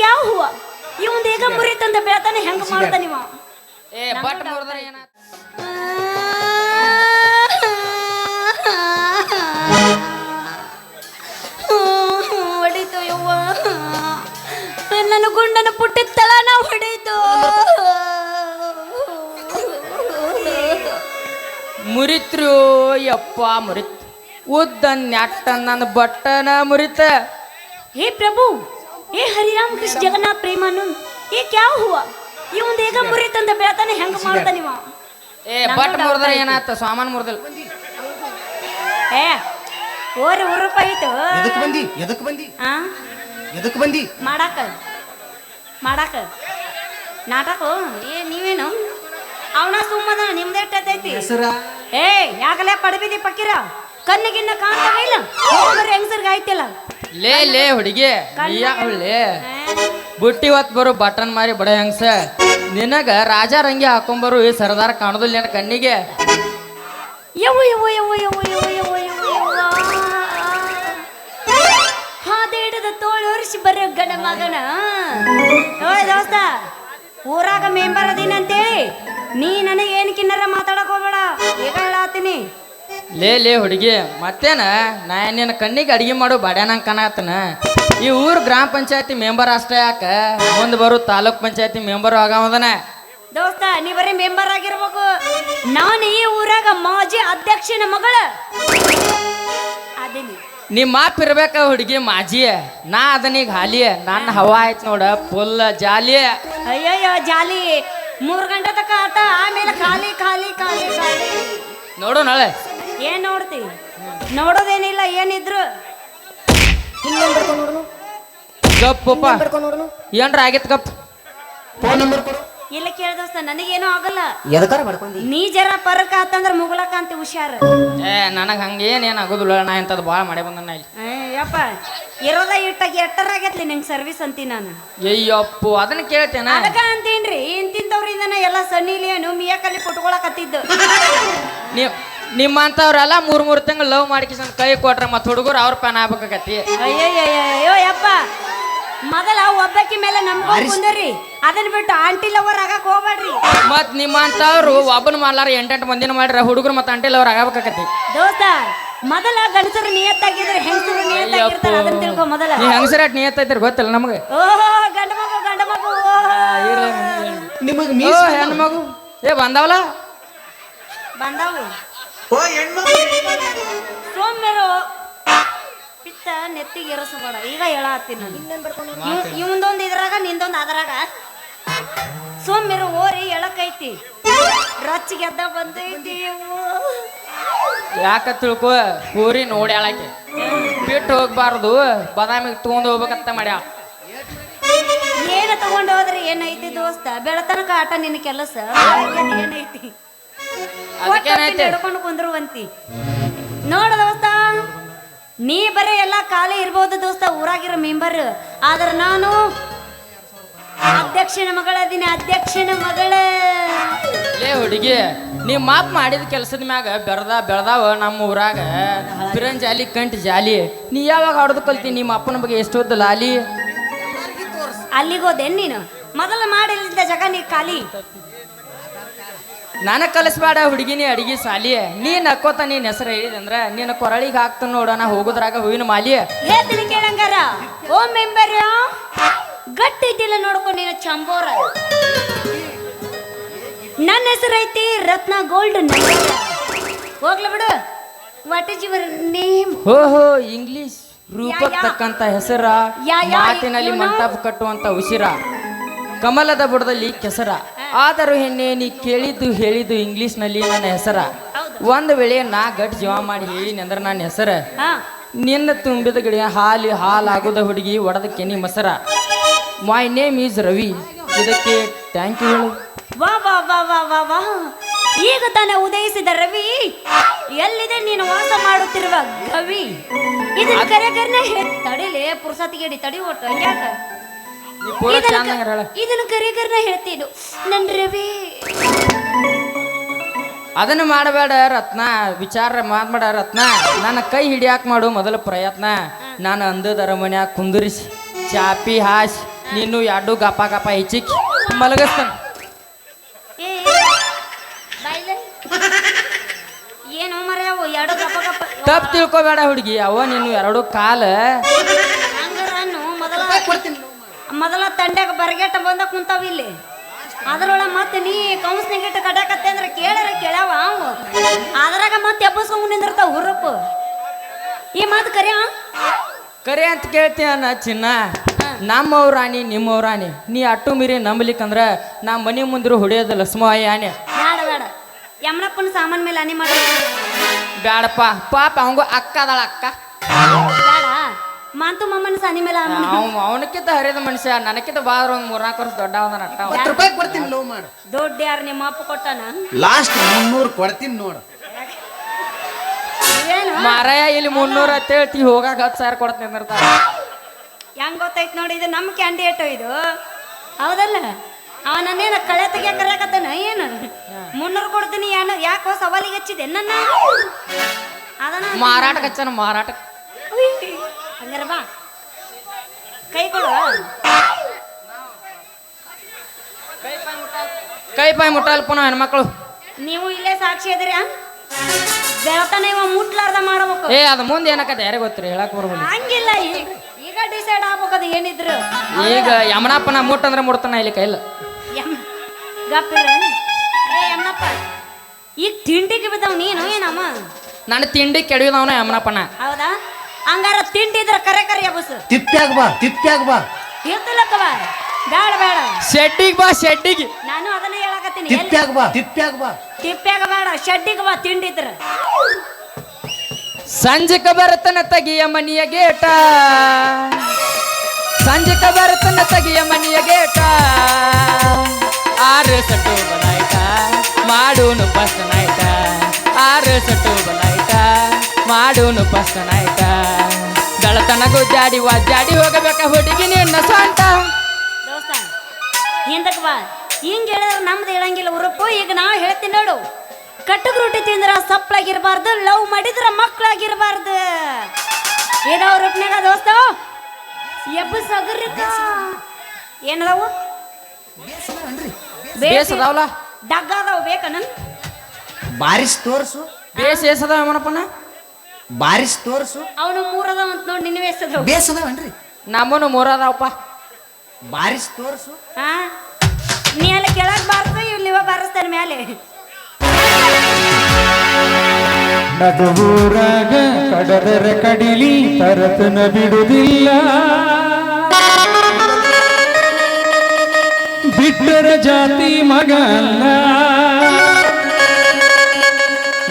ಕ್ಯಾವ ಹೂವ ಇವಂದ ಈಗ ಮುರಿ ತಂದ ಬೆಳತಾನೆ ಹೆಂಗ ಮಾಡ್ತ ಇವ ಏ ಬಟ್ ನನ್ನ ಗುಂಡನ ಪುಟ್ಟ ತಳನ ಹೊಡಿತು. ಮುರಿತ್ರು ಯಪ್ಪ ಮುರಿತ್. ಉದ್ದ ನೆಟ್ಟ ನನ್ನ ಬಟ್ಟನ ಮುರಿತ. ಹೇ ಪ್ರಭು ಏ ಹರಿರಾಮ ಕೃಷ್ಣ ಜಗನ್ನಾಥ ಪ್ರೇಮನು ಏಕ್ ಯಾವ ಹೂವ? ಇವಂದ ಈಗ ಮುರಿ ತಂದ ಬೆಳತಾನೆ ಹೆಂಗ ಮಾಡ್ತಾನೆ ಇವ ಏ ಬಟ್ ಮುರಿದ್ರೆ ಏನಾತ? ಸಾಮಾನ್ ಮುರಿದಲ್. ಏ ಓರ್ ಉರುಪಾಯಿತು ಎದಕ್ ಬಂದಿ? ಎದಕ್ ಬಂದಿ? ಆ? ಎದಕ್ ಬಂದಿ? ಮಾಡಾಕ. ಮಾಡಾಕ. ನಾಟಕ? ಏ ನೀವೇನು? ಅವನ ಸುಮ್ಮದ ನಿಮ್ದೆ ಎಷ್ಟೈತಿ ಹೆಸರ? ಏ ಯಾಕಲೇ ಪಡಬಿದಿ ಪಕ್ಕಿರ? ಕಣ್ಣಿಗಿನ್ನ ಕಾಣ್ತಾ ಇಲ್ಲ? ಬರೀ ಹೆಂಗಸರ್ಗೆ ಆಯ್ತಿಲ್ಲ? ಲೇ ಲೇ ಹುಡುಗಿ ಲೇ ಬುಟ್ಟಿ ಹೊತ್ತು ಬರೋ ಬಟನ್ ಮಾರಿ ಬಡ ಹೆಂಗಸ? ನಿನಗ ರಾಜಾ ರಂಗಿ ಹಾಕೊಂಬರು ಈ ಸರದಾರ ಕಾಣೋದಿಲ್ಲ ನನ್ನ ಕಣ್ಣಿಗೆ. ಯವ್ವ ಯವ್ವ ಯೋ ಯೋ ಯೋ ಯವ್ವ ಯವ್ವ ಹಾದೇಡದ ತೋಳು ಒರೆಸಿ ಬರೋ ಗಣ ಮಗನ. ಓಯ್ ದೋಸ್ತ ಊರಾಗ ಮೆಂಬರ್ ಅದೀನಂತೇಳಿ ನೀ ನನಗೆ ಏನು ಕಿನ್ನರ ಮಾತಾಡಕ್ ಹೋಗ್ಬೇಡ. ಈಗ ಹೇಳಾತೀನಿ ಲೇ ಲೇ ಹುಡುಗಿ ಮತ್ತೇನ? ನಾ ನಿನ್ನ ಕಣ್ಣಿಗೆ ಅಡಿಗೆ ಮಾಡೋ ಬಾಡ್ಯಾನಂಗ್ ಕಾಣತ್ತನ ಈ ಊರು ಗ್ರಾಮ ಪಂಚಾಯತಿ ಮೆಂಬರ್ ಅಷ್ಟೇ ಯಾಕ? ಮುಂದೆ ಬರೋ ತಾಲೂಕ್ ಪಂಚಾಯತಿ ಮೆಂಬರ್ ಆಗವದನ. ದೋಸ್ತ ನೀ ಬರೀ ಮೆಂಬರ್ ಆಗಿರ್ಬೇಕು. ನಾನು ಈ ಊರಾಗ ಮಾಜಿ ಅಧ್ಯಕ್ಷನ ಮಗಳ. ಅದೇನಿ. ನಿಮ್ಮ ಮಾಪ್ ಇರ್ಬೇಕ ಹುಡುಗಿ ಮಾಜಿ ನಾ ಅದನೀಗ ಹಾಲಿ ನನ್ನ ಹವಾ ಆಯ್ತು ನೋಡ ಫುಲ್ ಜಾಲಿ ಅಯ್ಯಯ್ಯೋ ಜಾಲಿ. ಮೂರು ಗಂಟೆ ತಕ ಆತ ಆಮೇಲೆ ಖಾಲಿ ಖಾಲಿ ಖಾಲಿ ಖಾಲಿ. ನೋಡು ನಾಳೆ. ಏನ್ ನೋಡ್ತಿ? ನೋಡೋದೇನಿಲ್ಲ ಏನಿದ್ರು. ಗಪ್ಪಪ್ಪ ಏನ್ರ ಆಗಿತ್ತು ಗಪ್? ಫೋನ್ ನಂಬರ್ ಕೊಡು. ಇಲ್ಲ ಕೇಳ್ದೋಸ್ತ ನನಗೇನು ಆಗಲ್ಲ. ಎದಕಾರ ಮಾಡ್ಕೊಂಡಿ? ನೀ ಜರ ಪರಕ ಆತಂದ್ರ ಮುಗುಲಕ ಅಂತ ಹುಷಾರ್. ಏ ನನಗೆ ಹಂಗೆ ಏನೇನು ಆಗೋದಿಲ್ಲ ನಾ ಇಂಥದ್ದು ಭಾಳ ಮಾಡಿ ಬಂದ ಇಲ್ಲಿ. ಏ, ಯಪ್ಪ ಇರೋದ ಇಟ್ಟಾಗ ಎಟ್ಟರಾಗತ್ಲಿ ನಿಂಗೆ ಸರ್ವಿಸ್ ಅಂತೀನಿ ನಾನು. ಅಯ್ಯಪ್ಪು ಅದನ್ನ ಕೇಳ್ತೇನ? ಅದಕ್ಕ ಅಂತೀನ್ರಿ ಇಂತಿಂತವ್ರಿಂದ ಎಲ್ಲ ಸನ್ನಿಲಿಯನು ಮಿಯಾಕಲ್ಲಿ ಕೊಟ್ಕೊಳಕತ್ತಿದ್ದು ನೀವು ನಿಮ್ಮಂಥವ್ರೆಲ್ಲ ಮೂರು ಮೂರು ತಿಂಗಳು ಲವ್ ಮಾಡ್ಕಿಸನ್ ಕೈ ಕೊಟ್ರೆ ಮತ್ತೆ ಹುಡುಗರು ಅವ್ರ ಪ್ಯಾನ್ ಆಗ್ಬೇಕಾಕತಿ ಅಯ್ಯಯ್ಯಯ್ಯೋ ಯಪ್ಪ. ಮೊದಲ ಒಬ್ಬಕಿ ಮೇಲೆ ನಂಬ್ಕೊಂಡ್ ಕುಂದರಿ. ಅದನ್ನ ಬಿಟ್ಟು ಆಂಟಿ ಲವರ್ ಆಗಕ್ ಹೋಗ್ಬೇಡ್ರಿ. ಮತ್ ನಿಮ್ಮಂತವ್ರು ಒಬ್ಬನ ಮಾಡ್ಲಾರ ಎಂಟೆಂಟು ಮಂದಿನ ಮಾಡ್ರ ಹುಡುಗರು ಮತ್ತೆ ಆಂಟಿ ಲವರ್ ಆಗಬೇಕಾಗತಿ ದೋಸ್ತ ಮೊದಲ ಗಂಡಸರು ನಿಯತ್ತಾಗಿದ್ರೆ ಹೆಂಗಸರು ನಿಯತ್ತಾಗಿರ್ತಾರೆ ಅದನ್ನ ತಿಳ್ಕೊ ಮೊದಲ ನೀ ಹೆಂಗಸರ ನಿಯತ್ತೈತಿರಿ ಗೊತ್ತಿಲ್ಲ ನಮಗೆ. ಓಹೋ ಗಂಡ ಮಗು ಗಂಡ ಮಗು ನಿಮಗೆ ನಿಮಗ್ ಮೀಸ್ ಹೆಣ್ಣು ಮಗು. ಏ ಬಂದಾವಲ್ಲ? ಬಂದಾವು. ಓ ಹೆಣ್ಮಕ್ಳು. ಸೋಮ್ಯರು ಪಿತ್ತ ನೆತ್ತಿಗೆ ಎರಸಬೇಡ ಈಗ ಹೇಳತ್ತೀನಿ ನಾನು. ಇವಂದೊಂದು ಇದ್ರಾಗ ನಿಂದೊಂದು ಅದರಾಗ. ಸೋಮ್ಯರು ಓರಿ ಎಳಕೈತಿ. ರಚ್ಚಿಗೆದ್ದ ಬಂದೈತಿ ಯಾಕ ತಿಳ್ಕೊ ಊರಿ ನೋಡಿ ಹೇಳಕ್ಕೆ. ಬಿಟ್ಟು ಹೋಗ್ಬಾರ್ದು ಬದಾಮಿಗೆ ತಗೊಂಡು ಹೋಗ್ಬೇಕಂತ ಮಾಡ್ಯ ಏನ ತಗೊಂಡು ಹೋದ್ರೆ? ಏನೈತಿ ದೋಸ್ತ? ಬೆಳತನಕ ಆಟ ನಿನ್ನ ಕೆಲಸ. ಅದಕ್ಕೇನೈತಿ ಹಿಡ್ಕೊಂಡು ಕುಂದ್ರುವಂತಿ. ನೋಡ ದೋಸ್ತ ನೀ ಬರೀ ಎಲ್ಲ ಖಾಲಿ ಇರ್ಬೋದು ದೋಸ್ತ ಊರಾಗಿರೋ ಮೆಂಬರ್. ಆದ್ರೆ ನಾನು ಅಧ್ಯಕ್ಷನ ಮಗಳ ದಿನ ಅಧ್ಯಕ್ಷನ ಮಗಳೇ. ಲೇ ಹುಡುಗಿ ನೀ ಮಾಪ್ ಮಾಡಿದ ಕೆಲಸದ ಮ್ಯಾಗ ಬೆಳ್ದ ಬೆಳ್ದಾವ ನಮ್ಮ ಊರಾಗ. ತಿರಂಜಾಲಿ ಜಾಲಿ ಕಂಟ್ ಜಾಲಿ. ನೀ ಯಾವಾಗ ಆಡೋದು ಕಲ್ತಿ ನಿಮ್ಮ ಅಪ್ಪನ ಬಗ್ಗೆ ಎಷ್ಟು ಹೊತ್ತು ಲಾಲಿ? ಅಲ್ಲಿಗೋದೇನ್ ನೀನು. ಮೊದಲ ಮಾಡಿಲ್ಲಿದ್ದ ಜಗ ನೀ ಖಾಲಿ. ನನಗೆ ಕಲಿಸ್ಬೇಡ ಹುಡುಗಿನಿ ಅಡಿಗೆ ಸಾಲಿ ನೀ ನಕ್ಕೋತ ನೀನ್ ಹೆಸರು ಹೇಳಿದಂದ್ರ ನಿನ್ನ ಕೊರಳಿಗೆ ಹಾಕ್ತ ನೋಡೋಣ ಹೋಗುದ್ರಾಗ ಹೂವಿನ ಮಾಲಿ ಹೇಳ್ತೀನಿ ಕೇಳಂಗಾರ ಓ ಮೆಂಬರ್ ಗಟ್ಟಿ ಇದ್ದಿಲ್ಲ ನೋಡ್ಕೊಂಡು ನೀನು ಚಂಬೋರ. ನನ್ನ ಹೆಸರು ಐತಿ ರತ್ನ ಗೋಲ್ಡ್ ಹೋಗ್ಲ ಬಿಡು. What is your name? ಹೋ ಹೋ ಇಂಗ್ಲಿಷ್ ರೂಪಕ್ಕೆ. ತಕ್ಕಂತ ಹೆಸರ ಯಾ, ಯಾ, ಮಾತಿನಲ್ಲಿ? ಮಂಟಪ ಕಟ್ಟುವಂತ ಉಸಿರ ಕಮಲದ ಬುಡದಲ್ಲಿ ಕೆಸರ. ಆದರೂ ಹೆಣ್ಣೆ ನೀ ಕೇಳಿದ್ದು ಹೇಳಿದ್ದು ಇಂಗ್ಲಿಷ್ನಲ್ಲಿ ನನ್ನ ಹೆಸರ. ಒಂದು ವೇಳೆ ನಾ ಗಟ್ ಜೀವ ಮಾಡಿ ಹೇಳಿನಿ ಅಂದ್ರೆ ನನ್ನ ಹೆಸರ. ಹಾ. ನಿನ್ನ ತುಂಬಿದ ಗಿಡ ಹಾಲಿ ಹಾಲಾಗುದ ಹುಡುಗಿ ಒಡದ ಕೆನಿ ಮಸರ ಮೈ ನೇಮ್ ಈಸ್ ರವಿ. ಇದಕ್ಕೆ ಥ್ಯಾಂಕ್ ಯು ಹೇಳು. ವಾ ವಾ ವಾ ವಾ ವಾ ವಾ. ಈಗ ತಾನೇ ಉದಯಿಸಿದ ರವಿ ಎಲ್ಲಿದೆ ನೀನು ವಾಸ ಮಾಡುತ್ತಿರುವ ಕವಿ ಇದನ್ನ ಕರೆಗರ್ನ ತಡಿಲೆ ಪುರುಸತಿಗೆಡಿ ತಡಿ ಒಟ್ಟು ಹಂಗ್ಯಾಕ? ಇದನ್ನ ಕರೆಗರ್ನ ಹೇಳ್ತೀನಿ. ನನ್ ರವಿ. ಅದನ್ನ ಮಾಡಬೇಡ ರತ್ನ ವಿಚಾರ ಮಾತ್ಬೇಡ ರತ್ನ. ನನ್ನ ಕೈ ಹಿಡಿಯಾಕ ಮಾಡು ಮೊದಲ ಪ್ರಯತ್ನ. ನಾನು ಅಂದದರ ಮನ್ಯಾಗ ಕುಂದರಿಸಿ ಚಾಪಿ ಹಾಸಿ ನೀನು ಎರಡು ಗಪ ಗಪ ಹೆಚ್ಚಿಕ್ಕಿ ಮಲಗಿಸ್ತಾನ. ಏನು ಮರ್ಯಾವು ಎರಡು ಗಪ್ಪ ಗಪ್ಪ ತಪ್ಪು ತಿಳ್ಕೊಬೇಡ ಹುಡುಗಿ ಅವ ನೀನು ಎರಡು ಕಾಲ ಮೊದಲ ತಂಡ್ಯಾಗ ಬರಗೆಟ್ಟ ಬಂದ ಕುಂತಾವ ಇಲ್ಲಿ. ಅದ್ರೊಳಗೆ ಮತ್ತೆ ನೀ ಕೌನ್ಸ್ನಿಗಿಟ್ಟು ಕಟ್ಟಾಕತ್ತೆ ಅಂದ್ರೆ ಕೇಳಾರ ಕೇಳ್ಯಾವ ಅವು. ಅದ್ರಾಗ ಮತ್ತೆ ಎಬ್ಬಸ್ಕೊಂಡ್ ನಿಂದಿರ್ತಾವ ಹುರುಪು. ಈ ಮಾತು ಕರಿಯ ಕರೆ ಅಂತ ಕೇಳ್ತೀಯನ ಚಿನ್ನ. ನಮ್ಮವ್ ರಾಣಿ ನಿಮ್ಮವ್ ರಾಣಿ. ನೀ ಅಟ್ಟು ಮೀರಿ ನಂಬಲಿಕ್ಕಂದ್ರ ನಾ ಮನೆ ಮುಂದಿರು ಹೊಡಿಯೋದ ಲಕ್ಷ್ಮವ್ವ ಆನೆ. ಬೇಡ ಬೇಡ. ಯಮನಪ್ಪನ ಸಾಮಾನ್ ಮೇಲೆ ಅನಿ ಮಾಡ. ಬ್ಯಾಡಪ್ಪ. ಪಾಪ ಅವಂಗು ಅಕ್ಕ ಅದಾಳ ಅಕ್ಕ. ಮಾತು ಮಮ್ಮನ ಸನಿ ಮೇಲೆ ಅವನಕ್ಕಿಂತ ಹರಿದ ಮನುಷ್ಯ ನನಕ್ಕಿಂತ ಬಾರ ಒಂದ್ ಮೂರ್ನಾಲ್ಕು ವರ್ಷ ದೊಡ್ಡ ಅವನ. ಹತ್ತು ರೂಪಾಯಿ ಕೊಡ್ತೀನಿ ಲವ್ ಮಾಡು. ದೊಡ್ಡ ಯಾರು ನಿಮ್ಮ ಅಪ್ಪ ಕೊಟ್ಟಾನ? ಲಾಸ್ಟ್ ಮುನ್ನೂರು ಕೊಡ್ತೀನಿ ನೋಡು. ಏನು? ಮಾರಾಯ ಇಲ್ಲಿ ಮುನ್ನೂರ ಅಂತ ಹೇಳ್ತಿ ಹೋಗಾಕ ಹತ್ತು ಸಾವಿರ ಕೊಡ್ತೀನಿ ಅಂದಿರ್ತಾರ ಹೆಂಗ್ ಗೊತ್ತಾಯ್ತು ನೋಡಿ ಇದು ನಮ್ಮ ಕ್ಯಾಂಡಿಡೇಟ್ ಇದು. ಹೌದಲ್ಲ? ಅವ ನನ್ನೇನ ಕಳೆ ತೆಗಿಯ ಕರೆಯಕತ್ತಾನ? ಏನು? ಮುನ್ನೂರು ಕೊಡ್ತೀನಿ ಏನು? ಯಾಕೋ ಸವಾಲಿಗೆ ಹಚ್ಚಿದೆ ನನ್ನ? ಅದನ್ನ ಮಾರಾಟಕ್ಕೆ ಹಚ್ಚನ ಮಾರಾಟ ಉಯ್, ಹಂಗಾರ ಬಾ. ಕೈ ಕೊಡು ಕೈ ಪಾಯಿ ಮುಟ್ಟಲ್ಪ ನಾವು ಹೆಣ್ಮಕ್ಳು. ನೀವು ಇಲ್ಲೇ ಸಾಕ್ಷಿ ಅದಿರ? ಬೆಳತನ ಇವ ಮುಟ್ಲಾರ್ದ ಮಾಡ್ಬೇಕು. ಏ ಅದ ಮುಂದೆ ಏನಕ್ಕದ ಯಾರಿಗೆ ಗೊತ್ತಿರಿ? ಹೇಳಕ್ ಬರ್ಬೋದು. ಹಂಗಿಲ್ಲ ಈಗ ಈಗ ಡಿಸೈಡ್ ಆಗ್ಬೇಕದು ಏನಿದ್ರು. ಈಗ ಯಮನಪ್ಪನ ಮುಟ್ಟಂದ್ರೆ ಮುಟ್ತಾನ ಇಲ್ಲಿ ಕೈಲ. ಯಮ್ ಗಪ್ಪಿರ ಏ ಯಮ್ಮನಪ್ಪ ಈಗ ತಿಂಡಿಗೆ ಬಿದ್ದಾವ್ ನೀನು ಏನಮ್ಮ? ನನ್ನ ತಿಂಡಿ ಕೆಡವಿದವನ ಯಮನಪ್ಪನ. ಹೌದಾ? ಹಂಗಾರ ತಿಂಡಿದ್ರ ಕರೆ ಕರೆ ಬಸ್ ತಿಪ್ಪ್ಯಾಗ ಬಾ ತಿಪ್ಪ್ಯಾಗ ಬಾ. ಇರ್ತಿಲ್ಲಕ್ಕವ ಬೇಡ ಬೇಡ. ಶೆಡ್ಡಿಗೆ ಬಾ ಶೆಡ್ಡಿಗೆ. ನಾನು ಅದನ್ನ ಹೇಳಕತ್ತೀನಿ. ಎಲ್ಲಿ? ತಿಪ್ಪ್ಯಾಗ ಬಾ ತಿಪ್ಪ್ಯಾಗ ಬಾ. ತಿಪ್ಪ್ಯಾಗ ಬೇಡ ಶೆಡ್ಡಿಗೆ ಬಾ ತಿಂಡಿದ್ರ ಸಂಜಕ ಬರತನ ತಗಿಯ ಮನಿಯ ಗೇಟ. ಸಂಜಕ ಬರತನ ತಗಿಯ ಮನಿಯ ಗೇಟ. ಆರು ಸಟ್ಟು ಬಲಾಯ್ತ ಮಾಡೋನು ಫಸ್ಟ್ ನೈಟ. ಆರು ಸಟ್ಟು ಬಲಾಯ್ತ ಮಾಡೂನು ಫಸ್ಟ್ ನೈಟ ಗಳತನ ವಾ ಜಾಡಿ ಹೋಗಬೇಕ ಹುಡುಗಿ ನಿನ್ನ ಸ್ವಂತ. ದೋಸ್ತ ಹಿಂದಕ್ಕೆ ಬಾ. ಹಿಂಗೆ ಹೇಳಿದ್ರೆ ನಮ್ದು ಹೇಳಂಗಿಲ್ಲ ಉರುಪು ಈಗ ನಾವು ಹೇಳ್ತೀನಿ ನೋಡು. ಕಟ್ಟಗ್ ರೊಟ್ಟಿ ತಿಂದ್ರೆ ಸಪ್ಳಾಗಿರ್ಬಾರ್ದು ಲವ್ ಮಾಡಿದ್ರೆ ಮಕ್ಳಾಗಿರ್ಬಾರ್ದು. ಏನೋ ರೂಪ್ನಾಗ ದೋಸ್ತ? ಎಬ್ಬು ಸಗರಿಕ ಏನದಾವು? ಬೇಸ್. ಅದಾವಲ್ಲ ಡಗ್ಗ ಅದಾವು ಬೇಕನ ಬಾರಿಸ್ ತೋರಿಸು. ಬೇಸ್ ಏಸದಾವ ಯಮನಪ್ಪನ? ಬಾರಿಸ್ ತೋರಿಸು. ಅವನು ಮೂರದವ ಅಂತ ನೋಡಿ ನಿನ್ನ ಬೇಸದ ಬೇಸದವನ್ರಿ? ನಮ್ಮನು ಮೂರದವಪ್ಪ. ಬಾರಿಸ್ ತೋರಿಸು. ಹಾ? ನೀ ಅಲ್ಲಿ ಕೆಳಗ್ ಬಾರ್ದು ಇಲ್ಲಿ ನೀವ ಬಾರಿಸ್ತಾನೆ ಮೇಲೆ ನದೂರಾಗ ಕಡದರ ಕಡಿಲಿ ತರತನ ಬಿಡುವುದಿಲ್ಲ ಬಿಟ್ಟರ ಜಾತಿ ಮಗ ಅಲ್ಲ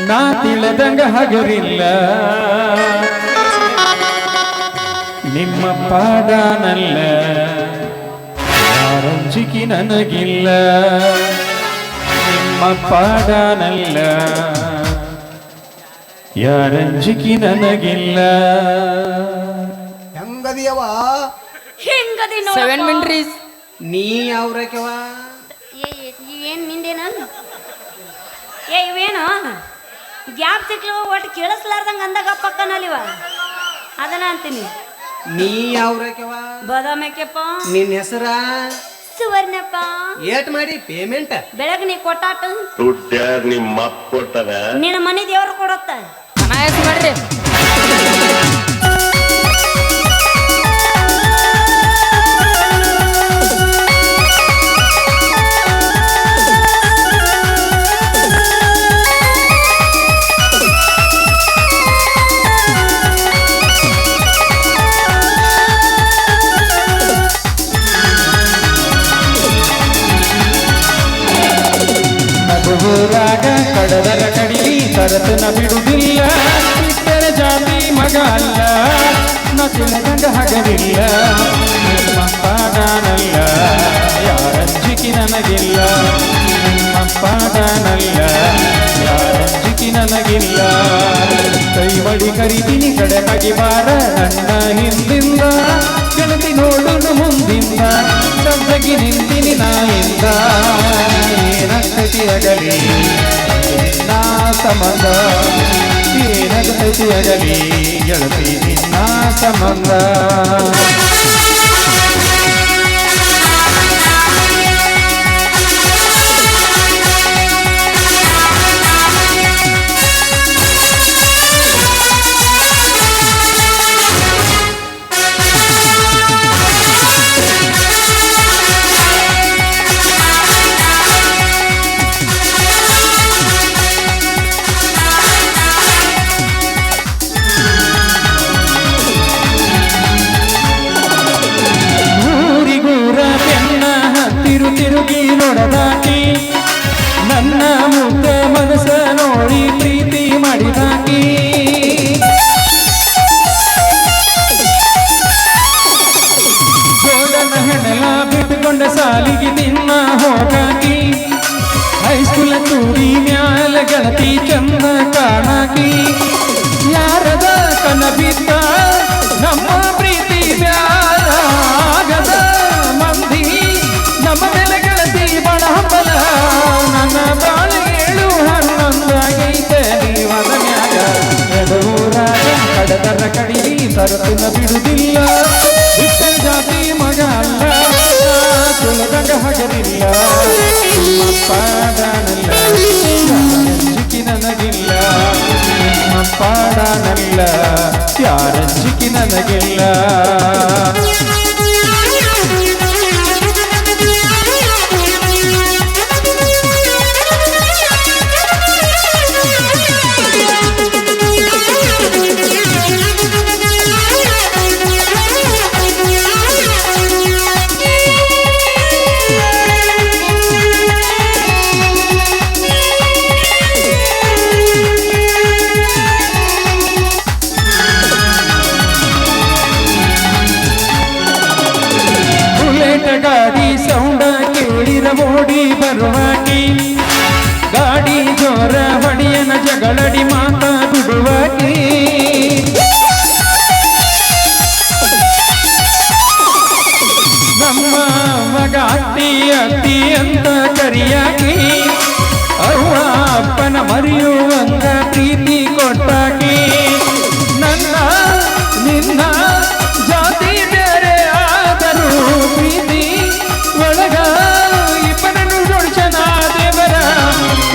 ನಾ ತಿಳದಂಗ ಹಗರಿಲ್ಲ ನಿಮ್ಮ ಪಾಡನಲ್ಲ ಯಾರಂಜಿಕೆ ನನಗಿಲ್ಲ. ನಿಮ್ಮ ಪಾಡನಲ್ಲ ಯಾರಂಜಿಕಿ ನನಗಿಲ್ಲ. ಹೆಂಗದಿಯವ? ಹೆಂಗದಿ ಸೆವೆನ್ ಮಿಂಟ್ರೀಸ್ ನೀ ಯಾವ್ರಕ್ಯವ ಏ ಏ- ಇವೇನ್ ನಿಂದೇನ? ಏ ಇವೇನು? ಗ್ಯಾಪ್ ಸಿಕ್ಲು ಒಟ್ಟು ಕೇಳಿಸ್ಲಾರ್ದಂಗ ಅಂದಾಗ ಪಕ್ಕನಲ್ಲಿವ? ಅದನ್ನ ಅಂತೀನಿ. ನೀ ಯಾವ್ರಕ್ಯವ ಬದಾಮಕ್ಕೆಪ್ಪ ನಿನ್ನ ಹೆಸರ? ಸುವರ್ಣಪ್ಪ. ಏಟ್ ಮಾಡಿ ಪೇಮೆಂಟ್ ಬೆಳಗ್ಗೆ ನೀ ಕೊಟ್ಟಾಟ? ನಿಮ್ಮ ಕೊಟ್ಟದ ನಿನ್ನ ಮನೆ ದೇವ್ರು ಕೊಡತ್ತ? ಮಾಡ್ರಿ. ತರತನ ಬಿಡುವುದಿಲ್ಲ ಬಿಟ್ಟರೆ ಜಾತಿ ಮಗ ಅಲ್ಲ ನಾ ಗಂಡ ಹಗಲಿಲ್ಲ ನಿಮ್ಮ ಪಾಡನಲ್ಲ ಯಾರಂಜಿಕಿ ನನಗಿಲ್ಲ ನಿಮ್ಮ ಪಾಡನಲ್ಲ ಯಾರಂಜಿಕಿ ನನಗಿಲ್ಲ. ಕೈ ಬಳಿ ಕರಿತೀನಿ, ಕಡೆ ಬಾರ, ನನ್ನ ಹಿಂದಿಂದ ನೋಡುನು ಮುಂದಿಂದ ಸಬ್ಬಗಿ ನಿಂತಿನಿ ನಾಯಿಂದ ಏನಾಗ್ತೈತಿ ಅಗಲಿ? ನಾ ಸಂಬಂಧ ಏನಾಗ್ತೈತಿ ಅಗಲಿ? ಗೆಳತಿ ನಿನ್ನ ಸಂಬಂಧ. ಚಂದ ಕಾಣಕಿ, ಯಾರದ ಕನಬಿದ್ದ ನಮ್ಮ ಪ್ರೀತಿ ಮ್ಯಾಲಾಗದ ಮಂದಿ, ನಮ್ಮ ಮೇಲೆ ಗೆಳತಿ ಬಣ ಹಂಬಲ. ನನ್ನ ಬಾಳೆ ಏಳು ಹನ್ನೊಂದಾಗೈತೆ ನೀವದ ಮ್ಯಾಗ. ಎಡೂರಾಗ ಕಡದರ ಕಡಿಲಿ ಸರತಿನ ಬಿಡುದಿಲ್ಲ. ಜಾತಿ ಮಗ ಅಲ್ಲ ತುಳದಂಗ ಹಗರಿಲ್ಲ ಪಾಡನಲ್ಲ ಪಾಡನಲ್ಲ ಯಾರ ಚಿಕ್ಕಿ ನನಗೆಲ್ಲ.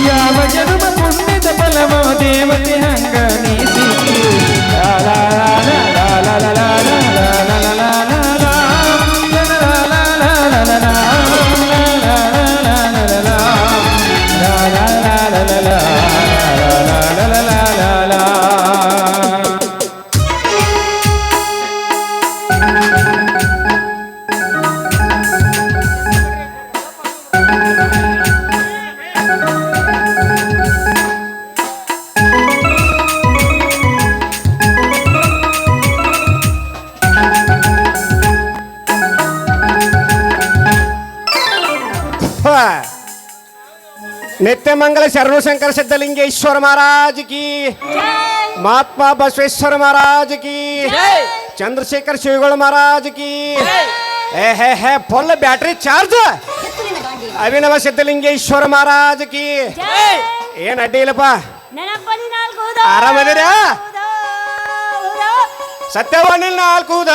ಯಾವ ಜನ್ಮ नित्यमंगल शरण शंकर सिद्धलिंगेश्वर महाराज की। महात्मा बसवेश्वर महाराज की। चंद्रशेखर शिवगढ़ महाराज की। है full battery charge. Abhinav Siddhalingeshwara Maharaj की। ऐन ಅಡ್ಡಿ आराम सत्यवाणी नाकूद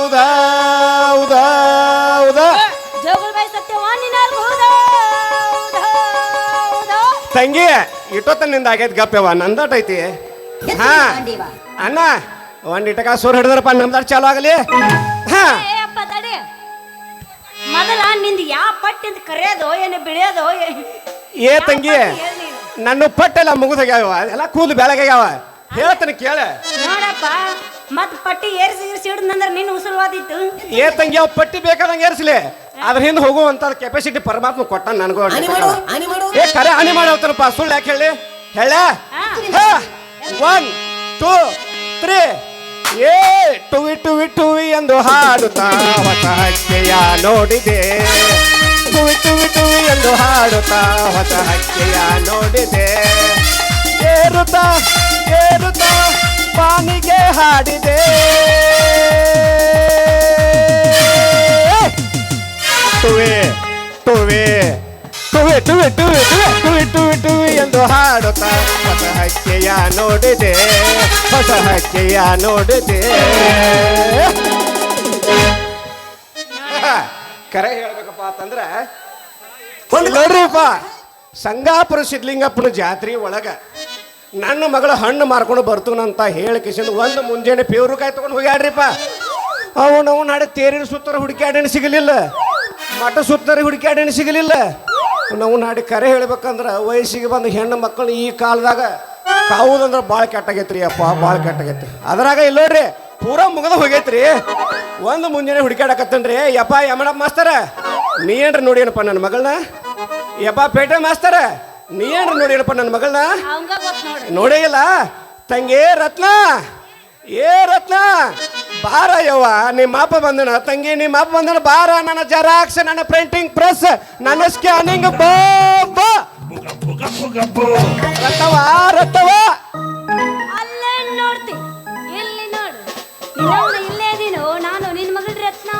उदा उदा उदा। ತಂಗಿ ಇಟ್ಟೊತ್ತ ನಿಂದ ಗಪ್ಪವ ಗಪ್ಪವ ಐತಿ ಹಾ. ಅಣ್ಣ ಒಂದ್ ಇಟಕ ಸೂರ್ ಹಿಡಿದ್ರಪ್ಪ ನಮ್ದಾಡ್ ಚಾಲು ಆಗಲಿ. ಹಾ. ಏ ಅಪ್ಪ ತಡಿ. ಮೊದಲ ನಿಂದ ಯಾವ ಪಟ್ಟಿಂದ ಕರೆಯೋದು ಏನು ಬೆಳೆಯೋದು ಏ. ತಂಗಿ ನನ್ನ ಪಟ್ಟೆಲ್ಲ ಮುಗಿದಾಗ್ಯಾವ ಎಲ್ಲ ಕೂದಲು ಬೆಳಗಾಗ್ಯಾವ ಹೇಳ್ತಾನೆ ಕೇಳ. ನೋಡಪ್ಪ ಮತ್ ಪಟ್ಟಿ ಏರ್ಸಿ ಏರ್ಸಿ ಹಿಡಿದಂದ್ರ ನಿನ್ನ ಉಸಿರುವಾದಿತ್ತು ಏ ತಂಗಿ ಅವ್ ಪಟ್ಟಿ ಬೇಕಾದಂಗೆ ಏರ್ಸ್ಲಿ. ಅದ್ರ ಹಿಂದೆ ಹೋಗುವಂತ ಕೆಪಾಸಿಟಿ ಪರಮಾತ್ಮ ಕೊಟ್ಟ ನನಗೂ ಏ ಕರೆ ಹಾನಿ ಮಾಡವತ್ತನಪ್ಪ ಸುಳ್ಳು ಯಾಕೆ ಹೇಳಿ? ಹೇಳ. ಒನ್ ಟೂ ತ್ರೀ ಏ ಟುವಿ ಟುವಿ ಟುವಿ ಎಂದು ಹಾಡುತ್ತಾ ಹೊಸ ಹಕ್ಕೆಯ ನೋಡಿದೆ. ಟುವಿ ಟುವಿ ಟುವಿ ಎಂದು ಹಾಡುತ್ತಾ ಹೊಸ ಹಕ್ಕೆಯ ನೋಡಿದೆ. ಏರುತ್ತ ಏರುತ್ತ ಪಾನಿಗೆ ಹಾಡಿದೆ. ಟುವೆ ಟುವೆ ಟುವೆ ಟುವೆ ಟುವೆ ಟುವೆ ಟುವೆ ಟುವೆ ಟುವೆ ಎಂದು ಹಾಡುತ್ತಾ ಹೊಸ ಹಕ್ಕೆಯ ನೋಡಿದೆ ಹೊಸ ಹಕ್ಕೆಯ ನೋಡಿದೆ ಕರೆ ಹೇಳ್ಬೇಕಪ್ಪ ಅಂತಂದ್ರೆ, ನೋಡ್ರಿಪ್ಪ, ಸಂಗಾಪುರ ಸಿದ್ಲಿಂಗಪ್ಪನ ಜಾತ್ರೆ ಒಳಗ ನನ್ನ ಮಗಳ ಹಣ್ಣು ಮಾರ್ಕೊಂಡು ಬರ್ತೂನಂತ ಹೇಳಿ ಒಂದು ಮುಂಜಾನೆ ಪೇವ್ರು ಕಾಯಿ ತಗೊಂಡು ಹೋಗ್ಯಾಡ್ರಿಪ್ಪ. ಅವನು ಅವ್ನು ನಾಡೆ ತೇರಿನ ಸುತ್ತರ ಹುಡುಕ್ಯಾಡೇನು ಸಿಗಲಿಲ್ಲ. ಮಠ ಸುತ್ತರ ಹುಡುಕ್ಯಾಡೇನು ಸಿಗಲಿಲ್ಲ. ನಾವು ನಾಡಿ ಕರೆ ಹೇಳ್ಬೇಕಂದ್ರೆ ವಯಸ್ಸಿಗೆ ಬಂದ ಹೆಣ್ಣು ಮಕ್ಕಳು ಈ ಕಾಲದಾಗ ಕಾವುದಂದ್ರೆ ಭಾಳ ಕೆಟ್ಟಾಗೈತ್ರಿ ಅಪ್ಪ ಭಾಳ ಕೆಟ್ಟಾಗೈತಿ ಅದ್ರಾಗ ಇಲ್ಲ ನೋಡ್ರಿ ಪೂರಾ ಮುಗದ ಹೋಗೈತ್ರಿ. ಒಂದು ಮುಂಜಾನೆ ಹುಡುಕ್ಯಾಡಕತ್ತನ್ರಿ. ಯಪ್ಪ ಯಮನಪ್ಪ ಮಾಸ್ತರ ನೀ ಏನ್ರಿ ನೋಡಿ ಏನಪ್ಪ ನನ್ನ ಮಗಳನ್ನ? ಯಪ್ಪ ಪೇಟೆ ಮಾಸ್ತರ ನೀ ಏನ್ರಿ ನೋಡಿ ಏನಪ್ಪ ನನ್ನ ಮಗಳನ್ನ ನೋಡೇ ಇಲ್ಲ. ತಂಗಿ ರತ್ನ ಏ ರತ್ನ ಬಾರ ಯವ್ವ ನಿಮ್ಮ ಅಪ್ಪ ಬಂದನ ತಂಗಿ ನಿಮ್ಮ ಅಪ್ಪ ಬಂದನ ಬಾರ ನನ್ನ ಜೆರಾಕ್ಸ್ ನನ್ನ ಪ್ರಿಂಟಿಂಗ್ ಪ್ರೆಸ್ ನನ್ನ ಸ್ಕ್ಯಾನಿಂಗ್ ರಥವ ಅಯ್ಯಪ್ಪು ಅಲ್ಲೇ ನೋಡ್ತಿ ಇಲ್ಲಿ ನೋಡು. ನಿನ್ನ ಇಲ್ಲೇ ಇದೀನು ನಾನು ನಿನ್ನ ಮಗಳ ರತ್ನ.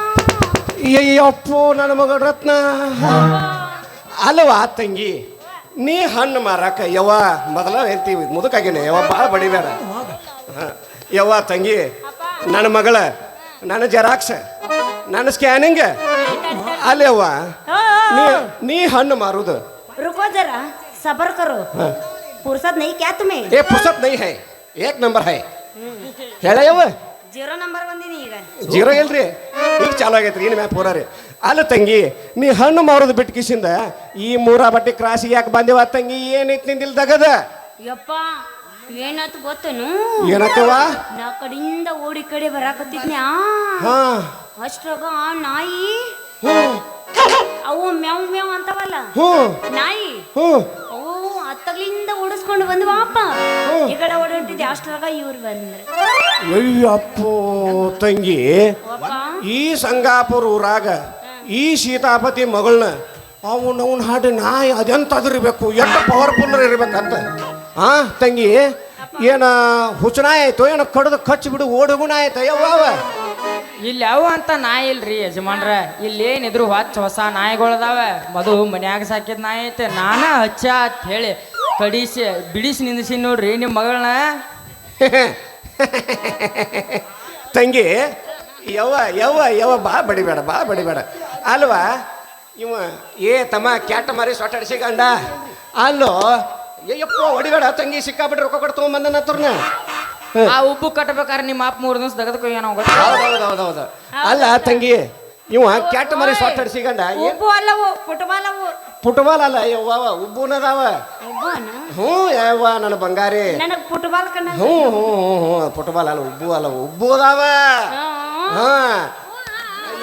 ಅಯ್ಯಪ್ಪೋ ನನ್ನ ಮಗ ರತ್ನ. ಅಲ್ವಾ ತಂಗಿ ನೀ ಹಣ್ಣು ಮಾರಾಕ ಯವ್ವ ಮೊದಲ ಹೇಳ್ತೀವಿ ಮುದುಕಾಗಿನ ಯವ್ವ ಭಾಳ ಬಡಿಬೇಡ. ಯವ್ವ ತಂಗಿ ನನ್ನ ಮಗಳ ನನ್ನ ಜೆರಾಕ್ಸ್ ನನ್ನ ಸ್ಕ್ಯಾನಿಂಗ್ ಅಲ್ಲಿ ಯವ್ವ ನೀ ನೀ ಹಣ್ಣು ಮಾರುದು रुको जरा सबर करो फुर्सत नहीं क्या तुम्हें ಏ ಪುಸ್ತಕ ನೈ ಹೈ ಏಕ್ ನಂಬರ್ ಹೈ ಹೇಳ ಯವ್ವ ಜೀರೋ ನಂಬರ್ ಬಂದಿನಿ ಈಗ ಜೀರೋ ಇಲ್ರಿ ಈಗ ಚಾಲು ಆಗೈತ್ರಿ ಇನ್ನು ಮ್ಯಾಗ ಪೂರ ರೀ ಅಲ್ಲ ತಂಗಿ ನೀ ಹಣ್ಣು ಮಾರೋದು ಬಿಟ್ಟು ಕಿಸಿಂದ ಈ ಮೂರ ಬಟ್ಟೆ ಕ್ರಾಸಿಗೆ ಯಾಕೆ ಬಂದೇವ ತಂಗಿ ಏನೈತಿ ನಿಂದಿಲ್ ದಗದ ಯಪ್ಪ ಏನಾಯ್ತು ಗೊತ್ತೇನು? ಏನಾತವ ನಾ ಕಡೆಯಿಂದ ಓಡಿ ಕಡೆ ಹಾ. ಅಷ್ಟ್ರಾಗ ಆ ನಾಯಿ ಅವು ಮ್ಯಾವ್ ಮ್ಯಾವ್ ಅಂತವಲ್ಲ? ಹ್ಞೂ ನಾಯಿ? ಹ್ಞೂ ಅವು ಅತ್ತಗ್ಲಿಂದ ಓಡಿಸ್ಕೊಂಡು ಬಂದು ಅಪ್ಪ. ಈ ಕಡೆ ಓಡಾಡ್ತಿದ್ದೆ ಅಷ್ಟ್ರಾಗ ಇವ್ರು ಬಂದ್ರೆ. ಅಯ್ಯಪ್ಪೋ ತಂಗಿ ಈ ಸಂಗಾಪುರ ಊರಾಗ ಈ ಸೀತಾಪತಿ ಮಗಳನ್ನ ಅವನ ಅವನ ಹಾಡು ನಾಯಿ ಅದೆಂತದಿರ್ಬೇಕು ಎಷ್ಟು ಪವರ್ಫುಲ್ ಇರ್ಬೇಕಂತ. ಆ ತಂಗಿ ಏನ ಹುಚ್ಚನ ಆಯ್ತು ಏನೋ ಕಡ್ದು ಕಚ್ಚಿ ಬಿಡು ಓಡುಗುಣ ಆಯ್ತು ಯವ್ವ. ಇಲ್ಲಿ ಯಾವ ಅಂತ ನಾಯಿ ಇಲ್ರಿ ಯಜಮಾನ್ರ. ಇಲ್ಲಿ ಏನಿದ್ರು ಹೊಚ್ಚ ಹೊಸ ನಾಯಿಗಳದಾವ. ಮದು ಮನ್ಯಾಗ ಸಾಕಿದ ನಾಯಿ ಐತೆ. ನಾನ ಹಚ್ಚ ಅಂತ ಹೇಳಿ ಕಡಿಸಿ ಬಿಡಿಸಿ ನಿಂದಿಸಿ ನೋಡ್ರಿ ನಿಮ್ಮ ಮಗಳನ್ನ. ತಂಗಿ ಯವ್ವ ಯವ್ವ ಯವ್ವ ಬಾ ಬಡಿಬೇಡ ಬಾ ಬಡಿಬೇಡ. ಅಲ್ವಾ? ಇವ ಏ ತಮ್ಮ ಕ್ಯಾಟ ಮಾರಿ ಸೊಟ್ಟಾಡಿಸಿ ಗಂಡ. ಅಲ್ಲೋ ಏಯಪ್ಪ ಹೊಡಿಬೇಡ ತಂಗಿ ಸಿಕ್ಕಾಬಿಟ್ರೆ ರೊಕ್ಕ ಕೊಟ್ಟು ತೊಗೊಂಬಂದನ ತೋರ್ನ ಆ ಉಬ್ಬು ಕಟ್ಟಬೇಕಾದ್ರೆ ನಿಮ್ಮ ಅಪ್ಪ ಮೂರು ದಿವಸ ತೆಗೆದುಕೊ ಏನೋ ಹೌದೌದೌದೌದು ಅಲ್ಲ ತಂಗಿ ಇವ ಕ್ಯಾಟ ಮಾರಿ ಸೊಟ್ಟಾಡಿಸಿ ಗಂಡ. ಏ ಉಬ್ಬು ಅಲ್ಲವು ಫುಟ್ಬಾಲ್ ಅವು. ಫುಟ್ಬಾಲ್ ಅಲ್ಲ ಯವ್ವ ಉಬ್ಬುನದಾವ. ಉಬ್ಬುನ? ಹ್ಞೂ ಯವ್ವ ನನ್ನ ಬಂಗಾರಿ. ನನಗ್ ಫುಟ್ಬಾಲ್ ಕಣ್ಣ ಹ್ಞೂ ಹ್ಞೂ ಹ್ಞೂ ಹ್ಞೂ ಫುಟ್ಬಾಲ್ ಅಲ್ಲ ಉಬ್ಬು ಅಲ್ಲ ಉಬ್ಬು ಅದಾವ ಹಾ.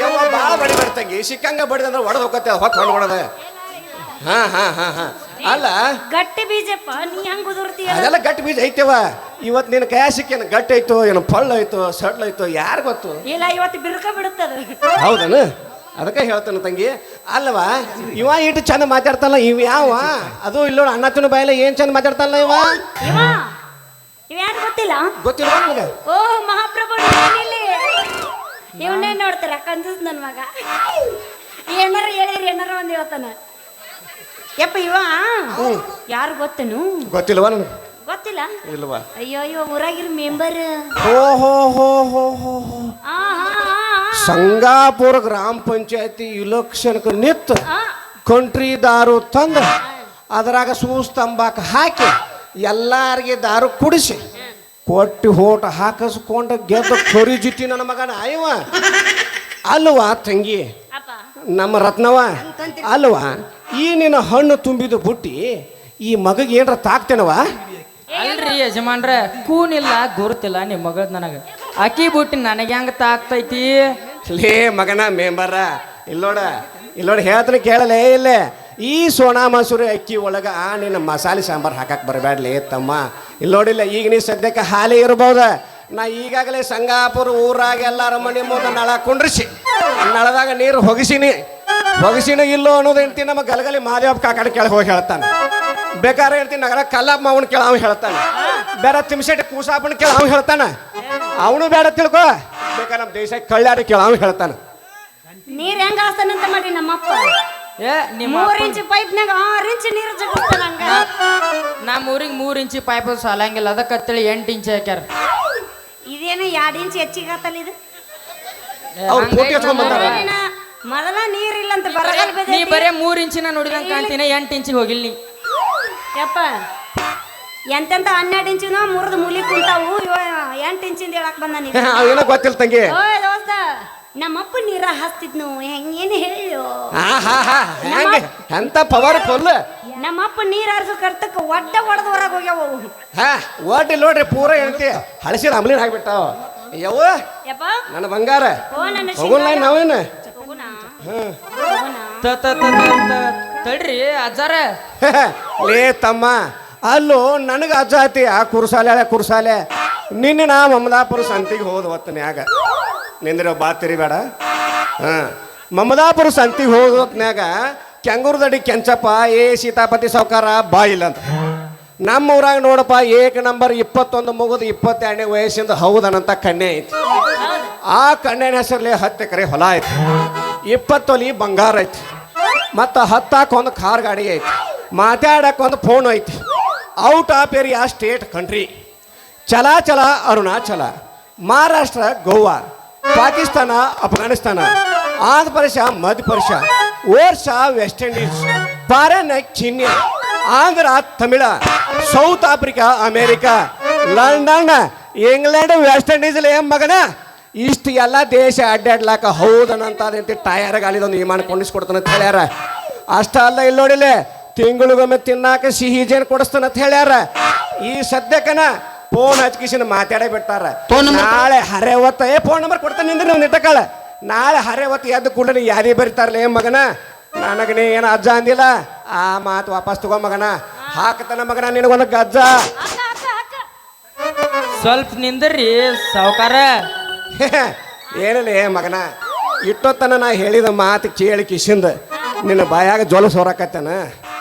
ಯವ್ವ ಭಾಳ ಬಡಿಬೇಡ ತಂಗಿ. ಸಿಕ್ಕಂಗ ಬಡಿದಂದ್ರೆ ಒಡೆದು ಹೋಗತ್ತೆ ಹೊತ್ತು ಹೊಡ್ ಹೊಡೆದ ಹಾ ಹಾ ಹಾ ಹಾ. ಅಲ್ಲ? ಗಟ್ಟಿ ಬೀಜಪ್ಪ ನೀ ಹಂಗ ಉದುರ್ತೀಯ? ಅದೆಲ್ಲ ಗಟ್ಟಿ ಬೀಜ ಐತೆವ ಇವತ್ತು ನಿನ್ನ ಕೈ ಸಿಕ್ಕೇನು ಗಟ್ಟಿ ಐತೋ ಏನು ಪಳ್ಳ ಐತೋ ಸಡ್ಲ ಐತೋ ಯಾರು ಗೊತ್ತು? ಇಲ್ಲ ಇವತ್ತು ಬಿರುಕ ಬಿಡುತ್ತದ. ಹೌದನ? ಅದಕ್ಕೆ ಹೇಳ್ತಾನೆ ತಂಗಿ. ಅಲ್ಲವಾ ಇವ ಇಟ್ಟು ಚಂದ ಮಾತಾಡ್ತಲ್ಲ ಇವ ಯಾವ? ಅದು ಇಲ್ಲೋ ಅಣ್ಣ ತಿನ್ನು ಬಾಯಲ್ಲ ಏನ್ ಚಂದ ಮಾತಾಡ್ತಲ್ಲ ಇವ? ಇವ ಇವ್ಯಾರು ಗೊತ್ತಿಲ್ಲ? ಗೊತ್ತಿಲ್ಲ ನನಗೆ ಓ ಮಹಾಪ್ರಭು ಇವನ್ನೇ ನೋಡ್ತಾರೆ ಕಂಜಸ್ ನನ್ ಮಗ. ಏನಾರ ಹೇಳಿರಿ ಏನಾರ ಒಂದು ಹೇಳ್ತಾನ. ಯಪ್ಪ ಇವ? ಯಾರು ಗೊತ್ತನು? ಗೊತ್ತಿಲ್ವಾ ನನಗೆ? ಗೊತ್ತಿಲ್ಲ. ಇಲ್ವಾ ಅಯ್ಯೋ ಅಯ್ಯೋ ಊರಾಗಿರೋ ಮೆಂಬರ್ ಹೋ ಹೋ ಹೋ ಹೋ ಹೋ ಹೋ. ಸಂಗಾಪುರ ಗ್ರಾಮ ಪಂಚಾಯತಿ ಇಲೆಕ್ಷನ್ಗೆ ನಿಂತು ಕಂಟ್ರಿ ದಾರು ತಂದು ಅದರಾಗ ಸೂಸ್ ತಂಬಾಕ ಹಾಕಿ ಎಲ್ಲಾರಿಗೆ ದಾರು ಕುಡಿಸಿ ಕೊಟ್ಟು ಹೋಟ ಹಾಕಿಸ್ಕೊಂಡು ಗೆದ್ದು ಚೊರಿ ಜಿಟ್ಟಿ ನನ್ನ ಮಗನ. ಅಯ್ಯವ ಅಲ್ವಾ ತಂಗಿ ಅಪ್ಪ. ನಮ್ಮ ರತ್ನವ ಅಲ್ವಾ ಈ ನಿನ್ನ ಹಣ್ಣು ತುಂಬಿದ ಬುಟ್ಟಿ ಈ ಮಗಗೆ ಏನ್ರ ತಾಕ್ತೇನವ ಅಲ್ರಿ ಯಜಮಾನ್ರ ಕೂನಿಲ್ಲ ಗುರುತಿಲ್ಲ ನಿಮ್ಮ ಮಗಳ್ ನನಗೆ. ಅಕ್ಕಿ ಬುಟ್ಟಿ ನನಗೆ ಹೆಂಗ ತಾಕ್ತೈತಿ? ಲೇ ಮಗನ ಮೇಂಬರ ಇಲ್ಲೋಡ ಇಲ್ಲೋಡ ಹೇಳ್ತಾನೆ ಕೇಳಲೇ ಇಲ್ಲೇ. ಈ ಸೋನಾ ಮಸೂರಿ ಅಕ್ಕಿ ಒಳಗೆ ಆ ನಿನ್ನ ಮಸಾಲೆ ಸಾಂಬಾರು ಹಾಕಕ್ಕೆ ಬರಬೇಡ್ಲಿ ತಮ್ಮ. ಇಲ್ಲಿ ನೋಡಿಲ್ಲ, ಈಗ ನೀ ಸದ್ಯಕ್ಕೆ ಹಾಲಿ ಇರ್ಬೋದು? ನಾ ಈಗಾಗಲೇ ಸಂಗಾಪುರ ಊರಾಗ ಎಲ್ಲಾರ ಮನೆ ಮುಂದೆ ನಳ ಕುಂಡ್ರಿಸಿ, ನಳದಾಗ ನೀರು ಹೊಗಿಸಿನಿ. ಹೊಗಿಸಿನ ಇಲ್ಲೋ ಅನ್ನೋದು ಹೇಳ್ತೀನಿ ನಮ್ಮ ಗಲಗಲಿ ಮಾದೇವ ಕಾಕಾಡ ಕೆಳಗೆ ಹೋಗಿ ಹೇಳ್ತಾನೆ. ಬೇಕಾದ್ರೆ ಹೇಳ್ತೀನಿ ನಗರ ಕಲ್ಲಪ್ಪ ಮಾವನ ಕೇಳ ಹೇಳ್ತಾನೆ. ಬೇರೆ ತಿಮ್ಸೆಟ್ ಕೂಸಾಪನ ಕೇಳ ಹೇಳ್ತಾನೆ. ಅವನು ಬೇಡ ತಿಳ್ಕೊ. ಬೇಕಾ ನಮ್ಮ ದೇಶ ಕಳ್ಳಾಡಿ ಕೇಳ ಅವನು ಹೇಳ್ತಾನೆ. ನೀರ್ ಹೆಂಗ ಅಂತ ಮಾಡಿ ನಮ್ಮಪ್ಪ. ಏ ನಿಮ್ಮ ಮೂರ್ ಇಂಚ್ ಪೈಪ್ನಾಗ ಆರ್ ಇಂಚ್ ನೀರು ಹಂಗ. ನಮ್ಮ ಊರಿಗೆ ಮೂರು ಇಂಚಿ ಪೈಪ್ ಸಾಲಂಗಿಲ್ಲ ಅದಕ್ಕೆ ಅಂತೇಳಿ ಎಂಟು ಇಂಚ್ ಹಾಕ್ಯಾರ. ಇದೇನು ಎರಡ್ ಇಂಚ್ ಹೆಚ್ಚಿಗೆ ಆತಲ್ಲ ಇದು? ಏ, ಅವ್ರು ನಮ್ಮ- ಬಂದಾರ. ಮೊದಲ ನೀರಿಲ್ಲ ಅಂತ ಬರಗಾಲ ನೀ ಬಿದ್ದೈತಿ. ಬರೇ ಮೂರು ಇಂಚಿನ ನೋಡಿದಂಗೆ ಕಾಣ್ತೀನಿ. ಎಂಟು ಇಂಚಿಗೆ ಹೋಗಿಲ್ಲ ನೀ. ಯಪ್ಪ ಎಂತೆಂತ ಹನ್ನೆರಡು ಇಂಚಿನ ಮುರಿದು ಮುಲಿ ಕುಂತಾವು ಇವ ಎಂಟು ಇಂಚಿಂದ ಹೇಳಕ್ ಬಂದ ನೀನು ಅವೇನೋ ಗೊತ್ತಿಲ್ಲ ತಂಗಿ. ಓಯ್ ದೋಸ್ತ. ನಮ್ಮಪ್ಪ ನೀರ ಹಾಸ್ತಿದ್ನು. ಹೆಂಗೇನು ಹೇಳು ಆಹಾ ಪವರ್ ಫುಲ್ ನಮ್ಮಪ್ಪ ನೀರ್ ಹಾರ್ಸೋ ಕರ್ತಕ್ಕ ಒಡ್ಡ ಒಡೆದ ಹೊರಗೆ ಹೋಗ್ಯಾವ. ಹಾ ಓಟಿ ನೋಡ್ರಿ ಪೂರ ಹೇಳ್ತಿ ಹಳಸಿ ಅಮ್ಲಿನ ಆಗ್ಬಿಟ್ಟಾವ ಯವ್ವ ಯಪ್ಪ? ನನ್ನ ಬಂಗಾರ. ಓ ನನ್ನ ಹೋಗೋಣ ನಾವೇನು ತಡ್ರಿ ಅಜ್ಜಾರ. ಲೇ ತಮ್ಮ ಅಲ್ಲೋ ನನಗೆ ಅಜ್ಜ ಆತಿ ಆ ಕುರ್ಸಾಲೆ ಕುರ್ಸಾಲೆ. ನಿನ್ನೆ ನಾ ಮಮದಾಪುರ ಸಂತಿಗೆ ಹೋದ ಹೊತ್ತನ್ಯಾಗ ನಿಂದಿರೋ ಬಾ ತಿರಿಬೇಡ. ಹಾಂ. ಮಮದಾಪುರ ಸಂತಿಗೆ ಹೋದ ಹೊತ್ತನ್ಯಾಗ ಕೆಂಗೂರದಡಿ ಕೆಂಚಪ್ಪ, ಏ ಸೀತಾಪತಿ ಸಾವ್ಕಾರ, ಬಾ ಇಲ್ಲ ಅಂತ. ನಮ್ಮ ಊರಾಗ ನೋಡಪ್ಪ, ಏಕ ನಂಬರ್ ಇಪ್ಪತ್ತೊಂದು ಮುಗಿದು ಇಪ್ಪತ್ತೆರಡನೇ ವಯಸ್ಸಿಂದ ಹೌದನಂತ ಕಣ್ಣೆ ಐತಿ. ಆ ಕಣ್ಣೆನ ಹೆಸರಲ್ಲಿ ಹತ್ತು ಎಕರೆ ಹೊಲ ಐತಿ. ಇಪ್ಪತ್ತೊಲಿ ಬಂಗಾರ ಐತಿ. ಮತ್ತು ಹತ್ತಾಕೊಂದು ಕಾರ್ ಗಾಡಿ ಐತಿ. ಮಾತಾಡಕ್ಕೆ ಒಂದು ಫೋನ್ ಐತಿ. Out of area state country. ಚಲಾಚಲ Arunachal, Maharashtra, Goa, Pakistan, Afghanistan, Andhra Pradesh Madhya Pradesh Orissa West Indies foreign China Andhra, Tamil, South Africa, America, London, England, West Indies ಏನ್ ಮಗನ, ಇಷ್ಟು ಎಲ್ಲ ದೇಶ ಅಡ್ಡಾಡ್ಲಾಕ ಹೌದನಂತ ಟಯರ್ ಗಾಲಿದೊಂದು ವಿಮಾನ ಕೊಂಡಿಸ್ಕೊಡ್ತಾನೆ ಹೇಳ್ಯಾರ. ಅಷ್ಟ ಅಲ್ಲ ಇಲ್ಲಿ ನೋಡಿಲೆ ತಿಂಗಳಿಗೊಮ್ಮೆ ತಿನ್ನಾಕ ಸಿಹಿ ಜೇನು ಕೊಡಿಸ್ತಾನ ಅಂತ ಹೇಳ್ಯಾರ. ಈ ಸದ್ಯಕ್ಕನ ಫೋನ್ ಹಚ್ಕಿಸಿನ ಮಾತಾಡೇ ಬಿಟ್ಟಾರ. ನಾಳೆ ಹರೆ ಹೊತ್ತ ಏ ಫೋನ್ ನಂಬರ್ ಕೊಡ್ತಾನೆ ನಿಂದ ನೀವು ನಿಟ್ಟಕಾಳ. ನಾಳೆ ಹರೆ ಹೊತ್ತ ಎದ್ದು ಕೂಡ ನೀ ಯಾರೇ ಬರೀತಾರಲ್ಲ ಏ ಮಗನ? ನನಗೆ ನೀ ಏನು ಅಜ್ಜ ಅಂದಿಲ್ಲ? ಆ ಮಾತು ವಾಪಸ್ ತಗೋ ಮಗನ. ಹಾಕ್ತಾನ ಮಗನ ನಿನಗೊಂದು ಗಜ್ಜ. ಅಕ್ಕ ಅಕ್ಕ ಅಕ್ಕ ಸ್ವಲ್ಪ ನಿಂದ್ರಿ ಸಾವುಕಾರ. ಏನಿಲ್ಲ ಏ ಮಗನ. ಇಟ್ಟೊತ್ತನ ನಾ ಹೇಳಿದ ಮಾತು ಕೇಳಿ ಕಿಶಿಂದ ನಿನ್ನ ಬಾಯಾಗ ಜ್ವಲ ಸೋರಕತ್ತೇನ?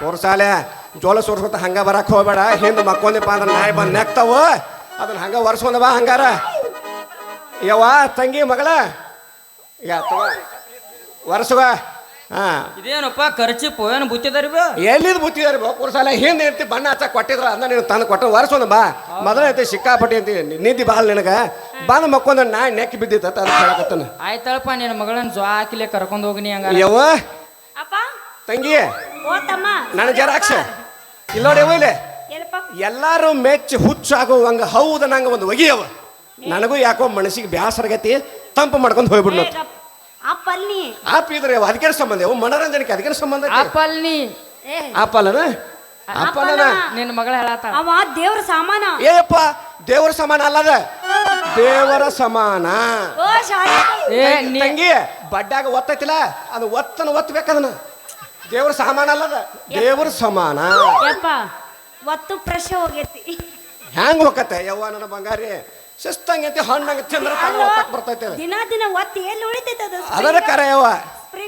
ತೋರ್ಸಾಲೆ ಜೋಳ ಸೋರ್ಸ್ಕೊತ ಹಂಗ ಬರಕ್ ಹೋಗ್ಬೇಡ. ಹಿಂದೆ ಮಕ್ಕೊಂದಿಪ್ಪ ಅಂದ್ರೆ ನಾಯಿ ಬಂದು ನೆಕ್ತಾವ. ಅದನ್ನ ಹಂಗ ಒರ್ಸ್ಕೊಂಡ ಬಾ ಹಂಗಾರ. ಯವ್ವ ತಂಗಿ ಮಗಳ? ಯಾ ತಗೋ. ಒರ್ಸುವ ಹಾ. ಇದೇನಪ್ಪ ಖರ್ಚಿಪ್ಪು ಏನು ಬುತ್ತಿದಾರಿ ಬಾ ಎಲ್ಲಿದ್ ಬುತ್ತಿದಾರಿ ಬಾ ಕುರ್ಸಾಲ ಹಿಂದೆ ಇರ್ತಿ ಬಣ್ಣ ಹಚ್ಚ ಕೊಟ್ಟಿದ್ರ ಅದನ್ನ ನೀನು ತಂದು ಕೊಟ್ಟು ಒರ್ಸೋಣ ಬಾ. ಮೊದಲ ಐತಿ ಸಿಕ್ಕಾಪಟ್ಟಿ ಅಂತ ನಿಂತಿ ಬಾಲ್ ನಿನಗ. ಬಂದು ಮಕ್ಕೊಂದ ನಾಯಿ ನೆಕ್ಕಿ ಬಿದ್ದಿತ್ತ ಅಂತ ಹೇಳಕತ್ತಾನ. ಆಯ್ತಳಪ್ಪ ನಿನ್ನ ಮಗಳನ್ನ ಜ್ವಾಕಿಲೆ ಕರ್ಕೊಂಡು ಹೋಗ್ನಿ ಹಂಗ ಯವ್ವ. ಅಪ್ಪ ತಂಗಿ ಓ ತಮ್ಮ ನನ್ನ ಜರಾಕ್ಷ ಇಲ್ಲ ನೋಡಿ ಯವ್ವ ಇಲ್ಲಿ ಮೆಚ್ಚು ಎಲ್ಲಾರು ಮೆಚ್ಚಿ ಹುಚ್ಚಾಗುವಂಗ ಹೌದ ನಂಗೆ ಒಂದು ಒಗಿಯವ. ನನಗೂ ಯಾಕೋ ಮನಸ್ಸಿಗೆ ಬ್ಯಾಸರಗತಿ ತಂಪು ಮಾಡ್ಕೊಂಡು ಹೋಗ್ಬಿಡ್ನು. ಅಲ್ಲಿ ಆಪ್ ಇದ್ರೆ ಅದಕ್ಕೆ ಸಂಬಂಧ? ಯವ್ವ ಮನೋರಂಜನೆಗೆ ಅದಕ್ಕೆ ಸಂಬಂಧ ಐತಿ? ಅಪ್ಪಲ್ ನೀ ಏ ಆಪಲ್ಲನ ಆಪಲ್ಲನ ನಿನ್ನ ಮಗಳ ಹೇಳತ್ತಾಳ ಅವ ದೇವ್ರ ಸಮಾನ. ಏಯಪ್ಪ ದೇವರ ಸಮಾನ ಅಲ್ಲದ? ದೇವರ ಸಮಾನ. ಓ ಶಾಲೆ. ಏ ತಂಗಿ ಬಡ್ಡಾಗ ಒತ್ತೈತಿಲ್ಲ? ಅದು ಒತ್ತನ ಒತ್ತಬೇಕದನ್ನ ದೇವ್ರ ಸಮಾನ ಅಲ್ಲದ? ದೇವ್ರ ಸಮಾನ. ಯಪ್ಪ ಒತ್ತು ಪ್ರಶ್ನೆ ಹೋಗೈತಿ. ಹೆಂಗ್ ಹೋಗತ್ತೆ? ಯವ್ವ ನನ್ನ ಬಂಗಾರಿ. ಶಿಸ್ತಂಗೈತಿ ಹಣ್ಣಂಗ ತಿಂದ್ರ ಒತ್ತಕ್ ಬರ್ತೈತೆ ಅದು. ದಿನ ದಿನ ಒತ್ತಿ ಎಲ್ಲಿ ಉಳಿತೈತೆ ಅದು? ಅದರ ಕರೆ ಯವ್ವ.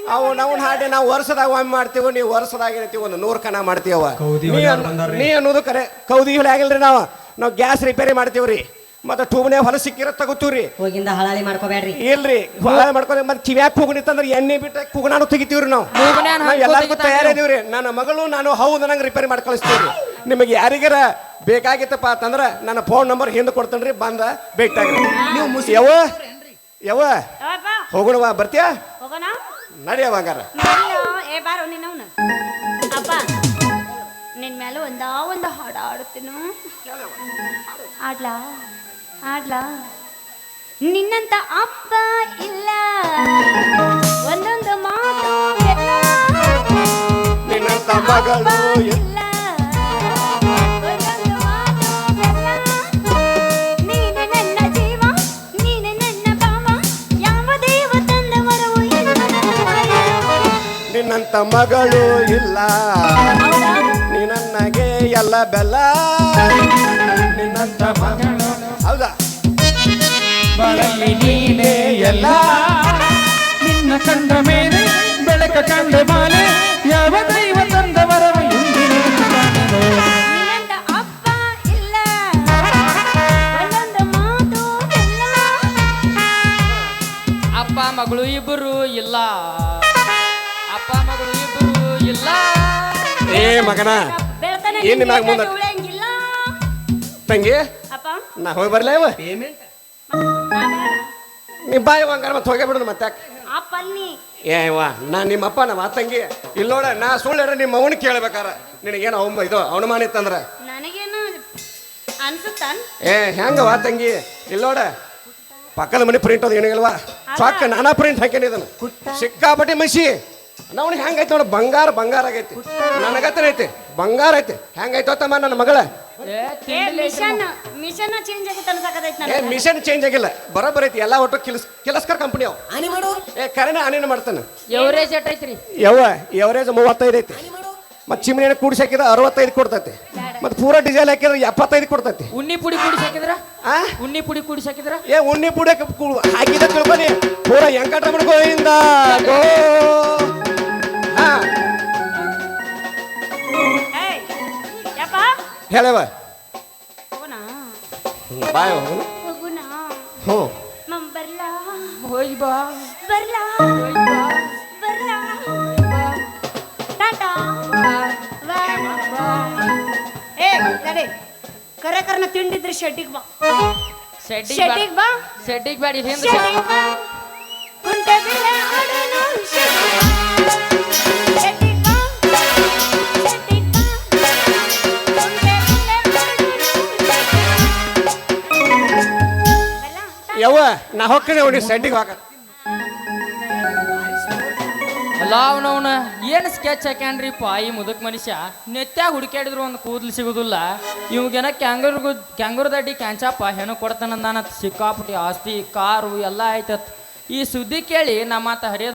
ಅವು ನಾವು ಹಾಡಿ ನಾವು ವರ್ಷದಾಗ ಒಮ್ಮೆ ಮಾಡ್ತೀವಿ ನೀವು ವರ್ಷದಾಗ ಏನೈತಿ ಒಂದು ನೂರು ಕಣ ಮಾಡ್ತೀವ ನೀ ಅನ್- ನೀ ಅನ್ನೋದು ಕರೆ. ಕೌದಿ ಹೇಳಿ ಆಗಿಲ್ರಿ ನಾವು. ನಾವು ಗ್ಯಾಸ್ ರಿಪೇರಿ ಮಾಡ್ತೀವ್ರಿ. ಮತ್ತೆ ಟೂಬ್ನೆ ಹೊಲ ಸಿಕ್ಕಿರ ತಗೋತೀವ್ರಿ. ಹೋಗಿಂದ ಹಳಾಳಿ ಮಾಡ್ಕೋಬೇಡ್ರಿ ಇಲ್ರಿ ಹೊಲ ಮಾಡ್ಕೊಂಡು ಮತ್ತೆ ಕಿವ್ಯಾಕ್ ಕೂಗಣಿತ್ತಂದ್ರೆ ಎಣ್ಣೆ ಬಿಟ್ಟ ಕೂಗನಾನು ತೆಗಿತೀವ್ರಿ ನಾವು. ಎಲ್ಲರಿಗೂ. ತಯಾರಿದೀವ್ರಿ ನನ್ನ ಮಗಳು ನಾನು ಹೌದು ನಂಗೆ ರಿಪೇರಿ ಮಾಡಿ ಕಳಿಸ್ತೀವ್ರಿ. ನಿಮಗೆ ಯಾರಿಗಾರ ಬೇಕಾಗಿತ್ತಪ್ಪ ಅಂತಂದ್ರೆ ನನ್ನ ಫೋನ್ ನಂಬರ್ ಹಿಂದೆ ಕೊಡ್ತೇನ್ರಿ ಬಂದ ಭೇಟಿಯಾಗ್ರಿ ನೀವು ಯಾವ ಯಾವ ಹೋಗೋಣವಾ ಬರ್ತೀಯಾ? ಹೋಗೋಣ. ನಡಿಯವ ಹಂಗಾರ. ಇಲ್ಲ, ಏ ಬಾರೋ ನಿನ್ನವನು ಅಪ್ಪ ನಿನ್ ಮೇಲೆ ಒಂದಾ ಒಂದು ಹಾಡು ಆಡುತ್ತೇನು ಆಡ್ಲಾ? ಆಡ್ಲಾ ನಿನ್ನಂತ ಅಪ್ಪ ಇಲ್ಲ. ಒಂದೊಂದು ಮಾತು ಎಲ್ಲ ನಿನ್ನಂತ ಮಗಳು ಇಲ್ಲ. ಒಂದೊಂದು ಮಾತು ಎಲ್ಲ ನೀನೆ ನನ್ನ ಜೀವ ನೀನೆ ನನ್ನ ಭಾವ. ಯಾವ ದೇವ ತಂದ ವರವು ಎಂದು ನಿನ್ನಂತ ಮಗಳು ಇಲ್ಲ. ಹೌದಾ? ನೀ ನನಗೆ ಎಲ್ಲ ಬೆಲ್ಲ. ನಿನ್ನಂತ ಮಗಳು ಬಾಳಲ್ಲಿ ನೀನೇ ಎಲ್ಲ. ನಿನ್ನ ಕಂಡ ಮೇಲೆ ಬೆಳಕ ಕಂಡ ಬಾಲೆ ಯಾವ ದೈವ ತಂದ ವರವ ನಿನ್ನಂತ ಅಪ್ಪ ಇಲ್ಲ. ಒಂದೊಂದು ಮಾತು ಎಲ್ಲ ಅಪ್ಪ ಮಗಳು ಇಬ್ಬರು ಇಲ್ಲ. ಅಪ್ಪ ಮಗಳು ಇಬ್ಬರು ಇಲ್ಲ. ಏ ಮಗನ ಏನ್ ನಿನ್ ಮ್ಯಾಗ್ ಮುಂದ? ತಂಗಿ ಅಪ್ಪ. ನಾ ಹೋಗಿ ಬರ್ಲೇವ ಇವ ನಾ ಬಾಯಿ ಹಂಗಾರ ಮತ್ತೆ ಹೋಗೇ ಮತ್ತೆ ಯಾಕೆ? ಅಪ್ಪ ಅಲ್ಲಿ ಏ ವಾ ನಾ ನಿಮ್ಮ ಅಪ್ಪ ನಮ್ಮ ತಂಗಿ. ಇಲ್ಲಿ ನೋಡ ನಾ ಸುಳ್ಳು ನಿಮ್ಮ ಅವನು ಕೇಳ್ಬೇಕಾರ. ನಿನಗೇನು ಅವ ಇದು ಅವನುಮಾನ ಇತ್ತಂದ್ರ ನನಗೇನು ಅನ್ಸುತ್ತ? ಏ ಹೆಂಗ ವಾ ತಂಗಿ? ಇಲ್ಲಿ ನೋಡ ಪಕ್ಕದ ಮನೆ ಪ್ರಿಂಟ್ ಅದು ಏನಿಲ್ವಾ ಸಾಕ ನಾನಾ ಪ್ರಿಂಟ್ ಹಾಕೇನಿ ಇದನ್ನು. ಸಿಕ್ಕಾಪಟ್ಟಿ ಮಸಿ. ನಾವು ಹೆಂಗೈತೆ ನೋಡ ಬಂಗಾರ ಬಂಗಾರ ಆಗೈತಿ. ನನಗತ್ತನ ಐತಿ ಬಂಗಾರ ಐತಿ. ಹೆಂಗೈತೋ ತಮ್ಮ ನನ್ನ ಮಗಳ. ಮಿಷನ್ ಮಿಷನ್ ಚೇಂಜ್ ಆಗೈತೆ ಅನ್ಸಕತೈತಿ ಏ ನನಗೆ ಮಿಷನ್ ಚೇಂಜ್ ಆಗಿಲ್ಲ. ಬರೋಬ್ಬರ ಐತಿ ಎಲ್ಲ ಒಟ್ಟು ಕಿಲಸ್ ಕಿಲಸ್ಕರ್ ಕಂಪನಿ ಅವು. ಮಾಡು. ಏ ಕರೆನ ಆನೇನು ಮಾಡ್ತಾನೆ. ಎವರೇಜ್ ಯವ್ವ ಎವರೇಜ್ ಮೂವತ್ತೈದು ಐತಿ. ಮತ್ತೆ ಚಿಮ್ನಿ ಕೂಡಿಸಿ ಹಾಕಿದ್ರೆ ಅರವತ್ತೈದು ಕೊಡ್ತೈತಿ. ಮತ್ತೆ ಪೂರ ಡೀಸೆಲ್ ಹಾಕಿದ್ರೆ ಎಪ್ಪತ್ತೈದು ಕೊಡ್ತೈತಿ. ಉಣ್ಣಿ ಪುಡಿ ಕೂಡಿಸಿ ಹಾಕಿದ್ರ ಆ? ಉಣ್ಣಿ ಪುಡಿ ಕೂಡಿಸಿ ಹಾಕಿದ್ರ ಏ ಉಣ್ಣಿ ಪುಡಿ ಹಾಕಿದ ತಿಳ್ಕೊನಿ ಪೂರ ವೆಂಕಟರಮಣ ಗೋವಿಂದ ಗೋ ಹಾ. ಹೇಳವ ಹೋಗೋಣ ಬಾಯ್ ಹೋಗು ಹೋಗೋಣ ಹ್ಞೂ. ಮಮ್ ಬರ್ಲಾ? ಹೋಯ್ ಬಾ. ಬರ್ಲಾ? ಹೋಯ್ ಬಾ. ಬರ್ಲಾ? ಟಾಟಾ? ಬಾಯ್ ಏ ನಡಿ ಕರೆ ಕರ್ನ ತಿಂಡಿದ್ರೆ ಶೆಡ್ಡಿಗೆ ಬಾ. ಶೆಡ್ಡಿಗೆ ಶೆಡ್ಡಿಗೆ ಬಾ. ಶೆಡ್ಡಿಗೆ ಬ್ಯಾಡಿ ಹಿಂದೆ ಯವ್ವ, ನಾ ಹೋಗ್ತೀನಿ ಅವ್ನಿಗೆ ಸೆಟ್ಟಿಗೆ ಹಾಕ ಅಲ್ಲ ಅವನವನ, ಏನು ಸ್ಕೆಚ್ ಹಾಕ್ಯಾನ್ರಿಪ್ಪ ಈ ಮುದುಕ್ ಮನುಷ್ಯ? ನೆತ್ಯಾಗ ಹುಡುಕ್ಯಾಡಿದ್ರು ಒಂದು ಕೂದಲು ಸಿಗುದಿಲ್ಲ. ಇವ್ಗೇನ ಕ್ಯಾಂಗರ್ಗು ಕ್ಯಾಂಗರ್ ದಡ್ಡಿ ಕ್ಯಾಂಚಪ್ಪ ಹೆಣ್ಣು ಕೊಡ್ತಾನಂದಾನ ಸಿಕ್ಕಾಪಟ್ಟಿ ಆಸ್ತಿ, ಕಾರು, ಎಲ್ಲ ಆಯ್ತತ್. ಈ ಸುದ್ದಿ ಕೇಳಿ ನಮ್ಮ ಮಾತ ಹರಿಯ